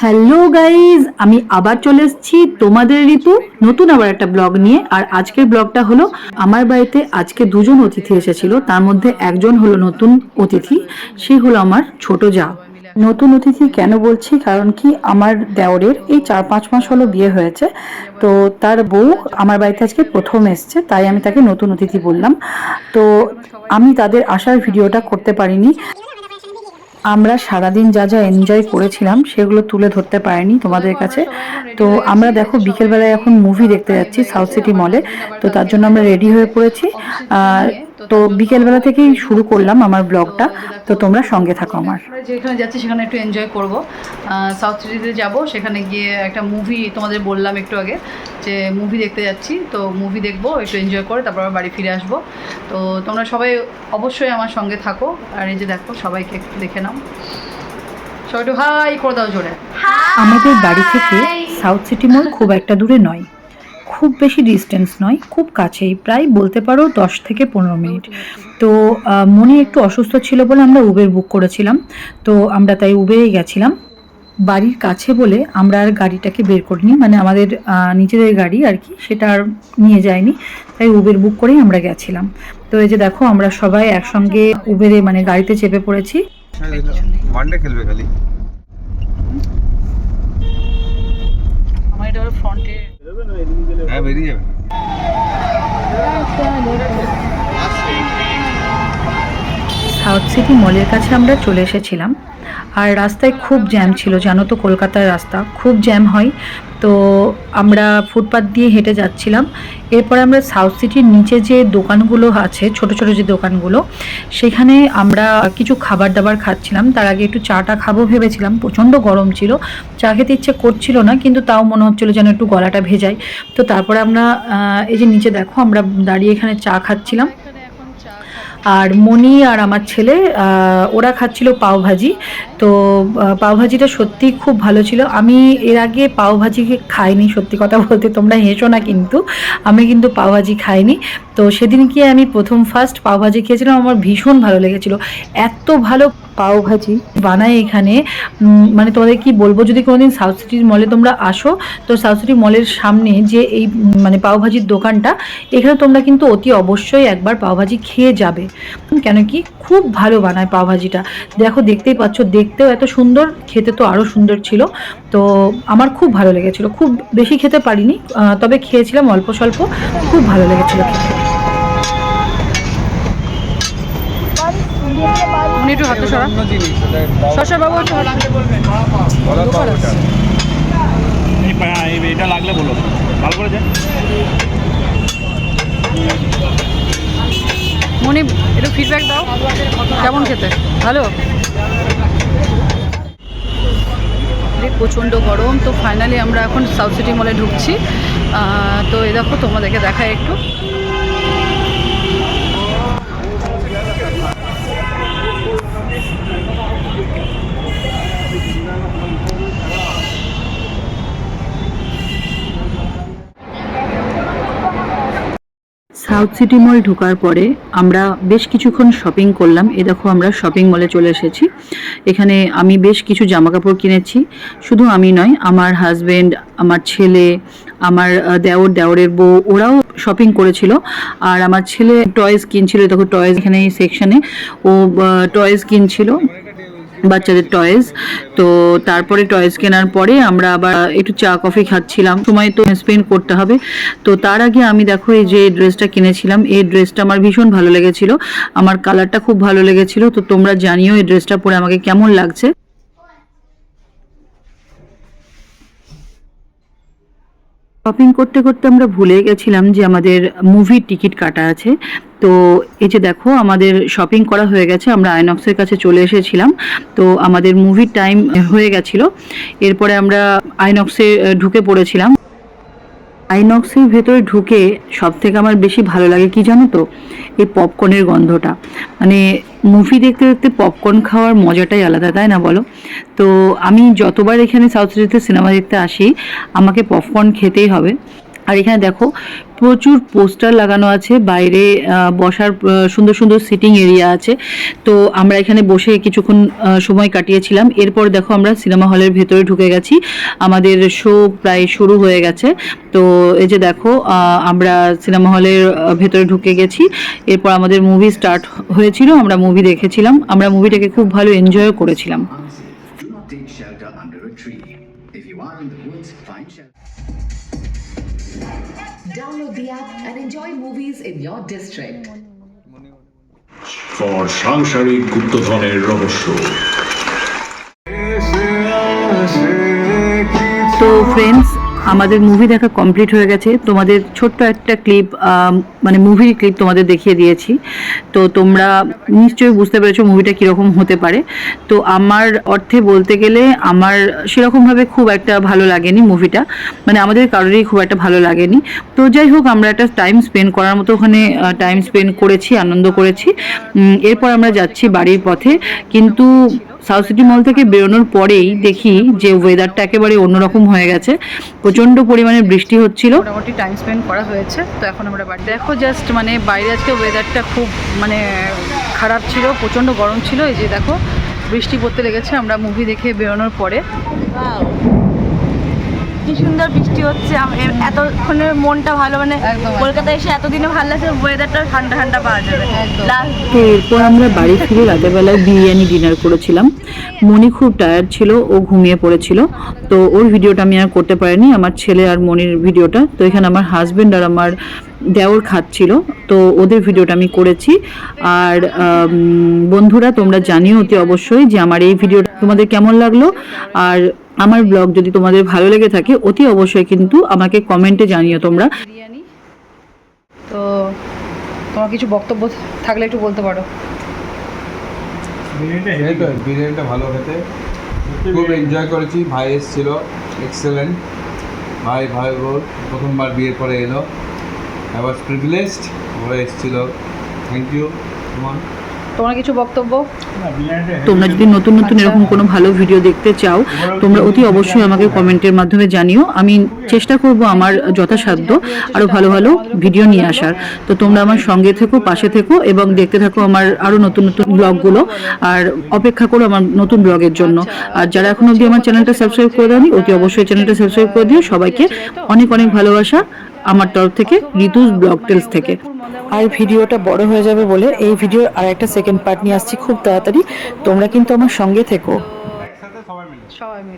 Hello guys, আমি আবার চলে এসেছি তোমাদের ঋতু। নতুন আবার একটা ব্লগ নিয়ে। আর আজকের ব্লগটা হলো, আমার বাড়িতে আজকে দুজন অতিথি এসেছিল। তার মধ্যে একজন হলো নতুন অতিথি, সে হলো আমার ছোট যা। নতুন অতিথি কেন বলছি? কারণ কি, আমার দেওরের এই চার পাঁচ মাস হলো বিয়ে হয়েছে। তো তার বউ আমার বাড়িতে আজকে প্রথম এসছে, তাই আমি তাকে নতুন অতিথি বললাম। তো আমি তাদের আসার ভিডিওটা করতে পারিনি। আমরা সারাদিন যা যা এনজয় করেছিলাম, সেগুলো তুলে ধরতে পারিনি তোমাদের কাছে। তো আমরা দেখো, বিকেলবেলায় এখন মুভি দেখতে যাচ্ছি সাউথ সিটি মলে তো তার জন্য আমরা রেডি হয়ে পড়েছি। আর তো বিকেলবেলা থেকেই শুরু করলাম আমার ব্লগটা তো তোমরা সঙ্গে থাকো আমার। আমরা যেখানে যাচ্ছি সেখানে একটু এনজয় করব। সাউথ সিটিতে যাব সেখানে গিয়ে একটা মুভি তোমাদের বললাম একটু আগে যে মুভি দেখতে যাচ্ছি। তো মুভি দেখব একটু এনজয় করে তারপর বাড়ি ফিরে আসব। তো তোমরা সবাই অবশ্যই আমার সঙ্গে থাকো। আর এই যে দেখো সবাইকে একটু দেখে নাও। সবাই একটু হাই করে দাও জোরে। আমাদের বাড়ি থেকে সাউথ সিটি মল খুব একটা দূরে নয়। খুব বেশি ডিস্টেন্স নয় খুব কাছেই প্রায় বলতে পারো দশ থেকে পনেরো মিনিট। তো মনি একটু অসুস্থ ছিল বলে আমরা উবের বুক করেছিলাম। তো আমরা তাই উবেরেই গেছিলাম। বাড়ির কাছে বলে আমরা আর গাড়িটাকে বের করিনি মানে আমাদের নিজেদের গাড়ি আর কি সেটা আর নিয়ে যায়নি। তাই উবের বুক করেই আমরা গেছিলাম। তো এই যে দেখো আমরা সবাই একসঙ্গে উবেরে মানে গাড়িতে চেপে পড়েছি। খেলবে খালি। আমার এটা ফ্রন্টে হ্যাঁ বেরিয়ে যাবে সাউথ সিটি মলের কাছে আমরা চলে এসেছিলাম। আর রাস্তায় খুব জ্যাম ছিল, জানো তো কলকাতার রাস্তা, খুব জ্যাম হয়। তো আমরা ফুটপাথ দিয়ে হেঁটে যাচ্ছিলাম। এরপর আমরা সাউথ সিটির নিচে যে দোকানগুলো আছে, ছোট ছোট যে দোকানগুলো, সেখানে আমরা কিছু খাবার দাবার খাচ্ছিলাম। তার আগে একটু চাটা খাব ভেবেছিলাম, প্রচণ্ড গরম ছিল। চা খেতে ইচ্ছে করছিল না, কিন্তু তাও মনে হচ্ছিল যেন একটু গলাটা ভেজাই তো তারপরে আমরা এই যে নিচে দেখো, আমরা দাঁড়িয়ে এখানে চা খাচ্ছিলাম। আর মনি আর আমার ছেলে ওরা খাচ্ছিল পাও ভাজি। তো পাওভাজিটা পাও ভাজিটা সত্যি খুব ভালো ছিল। আমি এর আগে পাও ভাজি খাইনি, সত্যি কথা বলতে তোমরা হেসো না কিন্তু। আমি কিন্তু পাও ভাজি খাইনি। তো সেদিন কি আমি প্রথম ফার্স্ট পাও ভাজি খেয়েছিলাম, আমার ভীষণ ভালো লেগেছিল। এত ভালো পাও ভাজি বানায় এখানে মানে তোমাদের কি বলব, যদি কোনোদিন সাউথ সিটির মলে তোমরা আসো, তো সাউথ সিটি মলের সামনে যে এই মানে পাওভাজির দোকানটা, এখানে তোমরা কিন্তু অতি অবশ্যই একবার পাওভাজি খেয়ে যাবে। কেন কি, খুব ভালো বানায় পাওভাজিটা। দেখো, দেখতেই পাচ্ছ, দেখতেও এত সুন্দর, খেতে তো আরও সুন্দর ছিল। তো আমার খুব ভালো লেগেছিল। খুব বেশি খেতে পারিনি তবে খেয়েছিলাম অল্প স্বল্প, খুব ভালো লেগেছিল খেতে। উনি একটু হাতে সরা। শশা বাবু একটু এটা লাগলে বলো। ভালো করে যায় মনি একটু ফিডব্যাক দাও। কেমন খেতে? ভালো? রে, প্রচণ্ড গরম তো ফাইনালি আমরা এখন সাউথ সিটি মলে ঢুকছি। তো এই দেখো তোমাদেরকে দেখায় একটু। সাউথ সিটি মল ঢোকার পরে আমরা বেশ কিছুক্ষণ শপিং করলাম। এ দেখো আমরা শপিং মলে চলে এসেছি। এখানে আমি বেশ কিছু জামা কাপড় কিনেছি। শুধু আমি নয়, আমার হাজবেন্ড আমার ছেলে, আমার দেওর, দেওরের বউ, ওরাও শপিং করেছিল। আর আমার ছেলে টয়েস কিনছিল। দেখো টয়েস এখানে এই সেকশনে ও টয়েস কিনছিল। বাচ্চাদের টয়েস তো তারপরে টয়েস কেনার পরে আমরা আবার একটু চা কফি খাচ্ছিলাম। সময় তো স্পেন্ড করতে হবে। তো তার আগে আমি দেখো এই যে ড্রেসটা কিনেছিলাম, এই ড্রেসটা আমার ভীষণ ভালো লেগেছিল। আমার কালারটা খুব ভালো লেগেছিল। তো তোমরা জানিও এই ড্রেসটা পরে আমাকে কেমন লাগছে। শপিং করতে করতে আমরা ভুলে গেছিলাম যে আমাদের মুভির টিকিট কাটা আছে। তো এই যে দেখো, আমাদের শপিং করা হয়ে গেছে, আমরা আইনক্সের কাছে চলে এসেছিলাম। তো আমাদের মুভির টাইম হয়ে গেছিল। এরপরে আমরা আইনক্সে ঢুকে পড়েছিলাম। আইনক্সের ভেতরে ঢুকে সব থেকে আমার বেশি ভালো লাগে কি জানো তো? এই পপকর্নের গন্ধটা। মানে মুভি দেখতে দেখতে পপকর্ন খাওয়ার মজাটাই আলাদা, তাই না বলো? তো আমি যতবার এখানে সাউথ সিটিতে সিনেমা দেখতে আসি, আমাকে পপকর্ন খেতেই হবে। আর এখানে দেখো প্রচুর পোস্টার লাগানো আছে, বাইরে বসার সুন্দর সুন্দর সিটিং এরিয়া আছে। তো আমরা এখানে বসে কিছুক্ষণ সময় কাটিয়েছিলাম। এরপর দেখো আমরা সিনেমা হলের ভেতরে ঢুকে গেছি। আমাদের শো প্রায় শুরু হয়ে গেছে। তো এই যে দেখো আমরা সিনেমা হলের ভেতরে ঢুকে গেছি। এরপর আমাদের মুভি স্টার্ট হয়েছিল, আমরা মুভি দেখেছিলাম। আমরা মুভিটাকে খুব ভালো এনজয়ও করেছিলাম। Download the app and enjoy movies in your district. for সাংসারিক গুপ্তধনের রহস্য তো ফ্রেন্ডস আমাদের মুভি দেখা কমপ্লিট হয়ে গেছে। তোমাদের ছোট্ট একটা ক্লিপ মানে মুভির ক্লিপ তোমাদের দেখিয়ে দিয়েছি। তো তোমরা নিশ্চয়ই বুঝতে পেরেছ মুভিটা কীরকম হতে পারে। তো আমার অর্থে বলতে গেলে আমার সেরকমভাবে খুব একটা ভালো লাগেনি মুভিটা মানে আমাদের কারোরই খুব একটা ভালো লাগেনি। তো যাই হোক, আমরা একটা টাইম স্পেন্ড করার মতো ওখানে টাইম স্পেন্ড করেছি, আনন্দ করেছি। এরপর আমরা যাচ্ছি বাড়ির পথে। কিন্তু সাউথ সিটি মল থেকে বেরোনোর পরেই দেখি যে ওয়েদারটা একেবারে অন্যরকম হয়ে গেছে। প্রচণ্ড পরিমাণে বৃষ্টি হচ্ছিল। মোটামুটি টাইম স্পেন্ড করা হয়েছে। তো এখন আমরা বাড়ি দেখো জাস্ট মানে বাইরে আজকে ওয়েদারটা খুব মানে খারাপ ছিল প্রচণ্ড গরম ছিল। এই যে দেখো বৃষ্টি পড়তে লেগেছে। আমরা মুভি দেখে বেরোনোর পরে। কি সুন্দর বৃষ্টি হচ্ছে এতক্ষণের মনটা ভালো মানে। কলকাতায় এসে এতদিনে ভালো লাগছে ওয়েদারটা ঠান্ডা ঠান্ডা পাওয়া যাবে। তো এরপর আমরা বাড়ি ফিরে রাতের বেলায় বিরিয়ানি ডিনার করেছিলাম। মনি খুব টায়ার্ড ছিল ও ঘুমিয়ে পড়েছিল। তো ওর ভিডিওটা আমি আর করতে পারিনি আমার ছেলে আর মনির ভিডিওটা তো এখানে আমার হাজবেন্ড আর আমার দেওর খাচ্ছিল তো ওদের ভিডিওটা আমি করেছি। আর বন্ধুরা তোমরা জানিও অতি অবশ্যই যে আমার এই ভিডিওটা তোমাদের কেমন লাগল। আর আমার ব্লগ যদি তোমাদের ভালো লেগে থাকে অতি অবশ্যই কিন্তু আমাকে কমেন্টে জানিও তোমরা। বিরিয়ানি। তো তোমার কিছু বক্তব্য থাকলে একটু বলতে পারো। বিরিয়ানিটা ভালো খেতে। খুব এনজয় করেছি ভাই এসেছিল এক্সেলেন্ট ভাই ভাই বোন প্রথমবার বিয়ের পরে এলো। আই ওয়াজ প্রিভিলেজড ওরা এসেছিল। থ্যাংক ইউ তোমার তোমার কিছু বক্তব্য? তোমরা যদি নতুন নতুন এরকম কোনো ভালো ভিডিও দেখতে চাও তোমরা অতি অবশ্যই আমাকে কমেন্টের মাধ্যমে জানিও। আমি চেষ্টা করব আমার যথাসাধ্য আরও ভালো ভালো ভিডিও নিয়ে আসার। তো তোমরা আমার সঙ্গে থেকো পাশে থেকো এবং দেখতে থাকো আমার আরও নতুন নতুন ব্লগগুলো। আর অপেক্ষা করো আমার নতুন ব্লগের জন্য। আর যারা এখন অবধি আমার চ্যানেলটা সাবস্ক্রাইব করে দাওনি অতি অবশ্যই চ্যানেলটা সাবস্ক্রাইব করে দিও। সবাইকে অনেক অনেক ভালোবাসা। আমার তরফ থেকে ঋতুজ ব্লগ টেলস থেকে। আর ভিডিওটা বড় হয়ে যাবে বলে এই ভিডিও আর একটা সেকেন্ড পার্ট নিয়ে আসছি খুব তাড়াতাড়ি। তোমরা কিন্তু আমার সঙ্গে থেকো। সবাই মিলে।